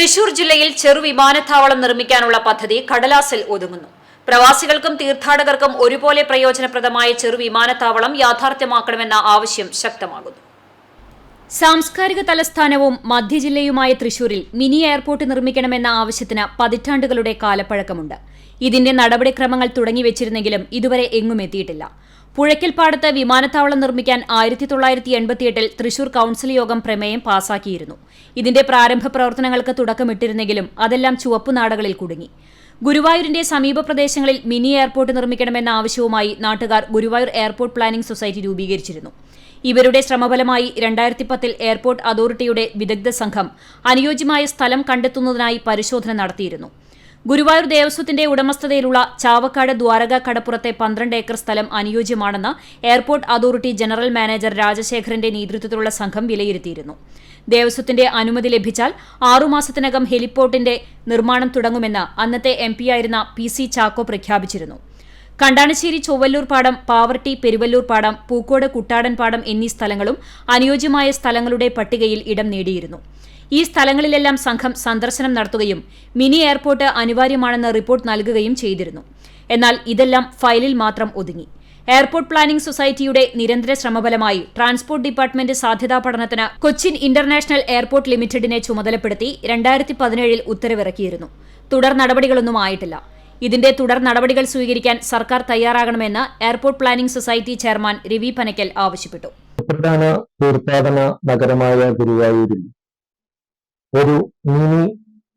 തൃശൂർ ജില്ലയിൽ ചെറു വിമാനത്താവളം നിർമ്മിക്കാനുള്ള പദ്ധതി കടലാസിൽ ഒതുങ്ങുന്നു. പ്രവാസികൾക്കും തീർത്ഥാടകർക്കും ഒരുപോലെ പ്രയോജനപ്രദമായ ചെറു വിമാനത്താവളം യാഥാർത്ഥ്യമാക്കണമെന്ന ആവശ്യം ശക്തമാകുന്നു. സാംസ്കാരിക തലസ്ഥാനവും മധ്യജില്ലയുമായ തൃശൂരിൽ മിനി എയർപോർട്ട് നിർമ്മിക്കണമെന്ന ആവശ്യത്തിന് പതിറ്റാണ്ടുകളുടെ കാലപ്പഴക്കമുണ്ട്. ഇതിന്റെ നടപടിക്രമങ്ങൾ തുടങ്ങിവെച്ചിരുന്നെങ്കിലും ഇതുവരെ എങ്ങും എത്തിയിട്ടില്ല. പുഴയ്ക്കൽപ്പാടത്ത് വിമാനത്താവളം നിർമ്മിക്കാൻ ആയിരത്തി തൊള്ളായിരത്തി എൺപത്തിയെട്ടിൽ തൃശൂർ കൌൺസിൽ യോഗം പ്രമേയം പാസാക്കിയിരുന്നു. ഇതിന്റെ പ്രാരംഭ പ്രവർത്തനങ്ങൾക്ക് തുടക്കമിട്ടിരുന്നെങ്കിലും അതെല്ലാം ചുവപ്പുനാടകളിൽ കുടുങ്ങി. ഗുരുവായൂരിന്റെ സമീപ പ്രദേശങ്ങളിൽ മിനി എയർപോർട്ട് നിർമ്മിക്കണമെന്ന ആവശ്യവുമായി നാട്ടുകാർ ഗുരുവായൂർ എയർപോർട്ട് പ്ലാനിംഗ് സൊസൈറ്റി രൂപീകരിച്ചിരുന്നു. ഇവരുടെ ശ്രമഫലമായി രണ്ടായിരത്തി പത്തിൽ എയർപോർട്ട് അതോറിറ്റിയുടെ വിദഗ്ധ സംഘം അനുയോജ്യമായ സ്ഥലം കണ്ടെത്തുന്നതിനായി പരിശോധന നടത്തിയിരുന്നു. ഗുരുവായൂർ ദേവസ്വത്തിന്റെ ഉടമസ്ഥതയിലുള്ള ചാവക്കാട് ദ്വാരക കടപ്പുറത്തെ പന്ത്രണ്ട് ഏക്കർ സ്ഥലം അനുയോജ്യമാണെന്ന് എയർപോർട്ട് അതോറിറ്റി ജനറൽ മാനേജർ രാജശേഖരന്റെ നേതൃത്വത്തിലുള്ള സംഘം വിലയിരുത്തിയിരുന്നു. ദേവസ്വത്തിന്റെ അനുമതി ലഭിച്ചാൽ ആറുമാസത്തിനകം ഹെലിപോർട്ടിന്റെ നിർമ്മാണം തുടങ്ങുമെന്ന് അന്നത്തെ എം പിയായിരുന്ന പി സി ചാക്കോ പ്രഖ്യാപിച്ചിരുന്നു. കണ്ടാണശ്ശേരി ചൊവ്വല്ലൂർ പാടം പാവർട്ടി പെരുവല്ലൂർ പാടം പൂക്കോട് കുട്ടാടൻ പാടം എന്നീ സ്ഥലങ്ങളും അനുയോജ്യമായ സ്ഥലങ്ങളുടെ പട്ടികയിൽ ഇടം നേടിയിരുന്നു. ഈ സ്ഥലങ്ങളിലെല്ലാം സംഘം സന്ദർശനം നടത്തുകയും മിനി എയർപോർട്ട് അനിവാര്യമാണെന്ന് റിപ്പോർട്ട് നൽകുകയും ചെയ്തിരുന്നു. എന്നാൽ ഇതെല്ലാം ഫയലിൽ മാത്രം ഒതുങ്ങി. എയർപോർട്ട് പ്ലാനിംഗ് സൊസൈറ്റിയുടെ നിരന്തര ശ്രമഫലമായി ട്രാൻസ്പോർട്ട് ഡിപ്പാർട്ട്മെന്റ് സാധ്യതാ പഠനത്തിന് കൊച്ചിൻ ഇന്റർനാഷണൽ എയർപോർട്ട് ലിമിറ്റഡിനെ ചുമതലപ്പെടുത്തി രണ്ടായിരത്തി പതിനേഴിൽ ഉത്തരവിറക്കിയിരുന്നു. തുടർ നടപടികളൊന്നും ആയിട്ടില്ല. ഇതിന്റെ തുടർ നടപടികൾ സ്വീകരിക്കാൻ സർക്കാർ തയ്യാറാകണമെന്ന് airport planning society chairman Ravi Panakkal ആവശ്യപ്പെട്ടു. പ്രധാന തീർത്ഥാടന നഗരമായ ഗുരുവായൂരിൽ ഒരു മിനി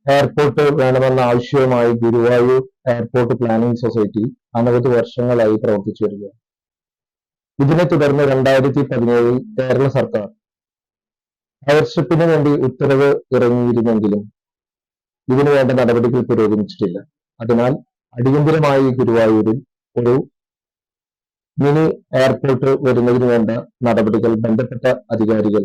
എയർപോർട്ട് വേണമെന്ന ആവശ്യവുമായി ഗുരുവായൂർ എയർപോർട്ട് പ്ലാനിംഗ് സൊസൈറ്റി അനവധി വർഷങ്ങളായി പ്രവർത്തിച്ചു വരികയാണ്. ഇതിനെ തുടർന്ന് രണ്ടായിരത്തി പതിനേഴിൽ കേരള സർക്കാർ എയർഷിപ്പിന് വേണ്ടി ഉത്തരവ് ഇറങ്ങിയിരുന്നെങ്കിലും ഇതിനു വേണ്ട നടപടികൾ പുരോഗമിച്ചിട്ടില്ല. അതിനാൽ അടിയന്തിരമായി ഗുരുവായൂരിൽ ഒരു മിനി എയർപോർട്ട് വരുന്നതിന് വേണ്ട നടപടികൾ ബന്ധപ്പെട്ട അധികാരികൾ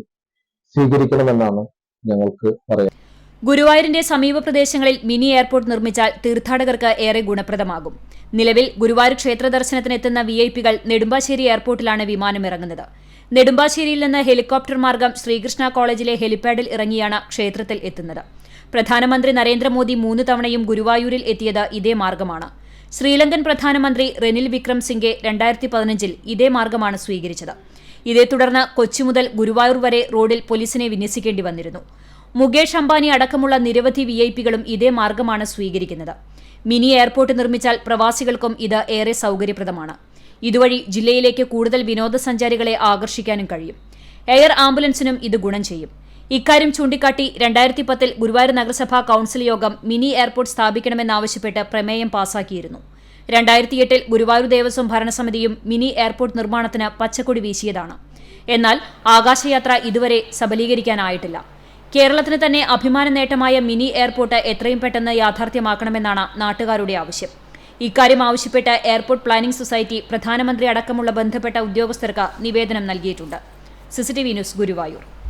സ്വീകരിക്കണമെന്നാണ് ഞങ്ങൾക്ക് പറയാം. ഗുരുവായൂരിന്റെ സമീപ പ്രദേശങ്ങളിൽ മിനി എയർപോർട്ട് നിർമ്മിച്ചാൽ തീർത്ഥാടകർക്ക് ഏറെ ഗുണപ്രദമാകും. നിലവിൽ ഗുരുവായൂർ ക്ഷേത്ര ദർശനത്തിനെത്തുന്ന വി ഐ പികൾ നെടുമ്പാശ്ശേരി എയർപോർട്ടിലാണ് വിമാനം ഇറങ്ങുന്നത്. നെടുമ്പാശ്ശേരിയിൽ നിന്ന് ഹെലികോപ്റ്റർ മാർഗം ശ്രീകൃഷ്ണ കോളേജിലെ ഹെലിപാഡിൽ ഇറങ്ങിയാണ് ക്ഷേത്രത്തിൽ എത്തുന്നത്. പ്രധാനമന്ത്രി നരേന്ദ്രമോദി മൂന്ന് തവണയും ഗുരുവായൂരിൽ എത്തിയത് ഇതേ മാർഗമാണ്. ശ്രീലങ്കൻ പ്രധാനമന്ത്രി റെനിൽ വിക്രം സിംഗെ രണ്ടായിരത്തി പതിനഞ്ചിൽ ഇതേ മാർഗമാണ് സ്വീകരിച്ചത്. ഇതേ തുടർന്ന് കൊച്ചി മുതൽ ഗുരുവായൂർ വരെ റോഡിൽ പോലീസിനെ വിന്യസിക്കേണ്ടി വന്നിരുന്നു. മുകേഷ് അംബാനി അടക്കമുള്ള നിരവധി വി ഐ പികളും ഇതേ മാർഗമാണ് സ്വീകരിക്കുന്നത്. മിനി എയർപോർട്ട് നിർമ്മിച്ചാൽ പ്രവാസികൾക്കും ഇത് ഏറെ സൗകര്യപ്രദമാണ്. ഇതുവഴി ജില്ലയിലേക്ക് കൂടുതൽ വിനോദസഞ്ചാരികളെ ആകർഷിക്കാനും കഴിയും. എയർ ആംബുലൻസിനും ഇത് ഗുണം ചെയ്യും. ഇക്കാര്യം ചൂണ്ടിക്കാട്ടി രണ്ടായിരത്തി പത്തിൽ ഗുരുവായൂർ നഗരസഭാ കൌൺസിൽ യോഗം മിനി എയർപോർട്ട് സ്ഥാപിക്കണമെന്നാവശ്യപ്പെട്ട് പ്രമേയം പാസാക്കിയിരുന്നു. രണ്ടായിരത്തിയെട്ടിൽ ഗുരുവായൂർ ദേവസ്വം ഭരണസമിതിയും മിനി എയർപോർട്ട് നിർമ്മാണത്തിന് പച്ചക്കൊടി വീശിയതാണ്. എന്നാൽ ആകാശയാത്ര ഇതുവരെ സബലീകരിക്കാനായിട്ടില്ല. കേരളത്തിന് തന്നെ അഭിമാന നേട്ടമായ മിനി എയർപോർട്ട് എത്രയും പെട്ടെന്ന് യാഥാർത്ഥ്യമാക്കണമെന്നാണ് നാട്ടുകാരുടെ ആവശ്യം. ഇക്കാര്യം ആവശ്യപ്പെട്ട് എയർപോർട്ട് പ്ലാനിംഗ് സൊസൈറ്റി പ്രധാനമന്ത്രി അടക്കമുള്ള ബന്ധപ്പെട്ട ഉദ്യോഗസ്ഥർക്ക് നിവേദനം നൽകിയിട്ടുണ്ട്. CCTV news Guruvayur.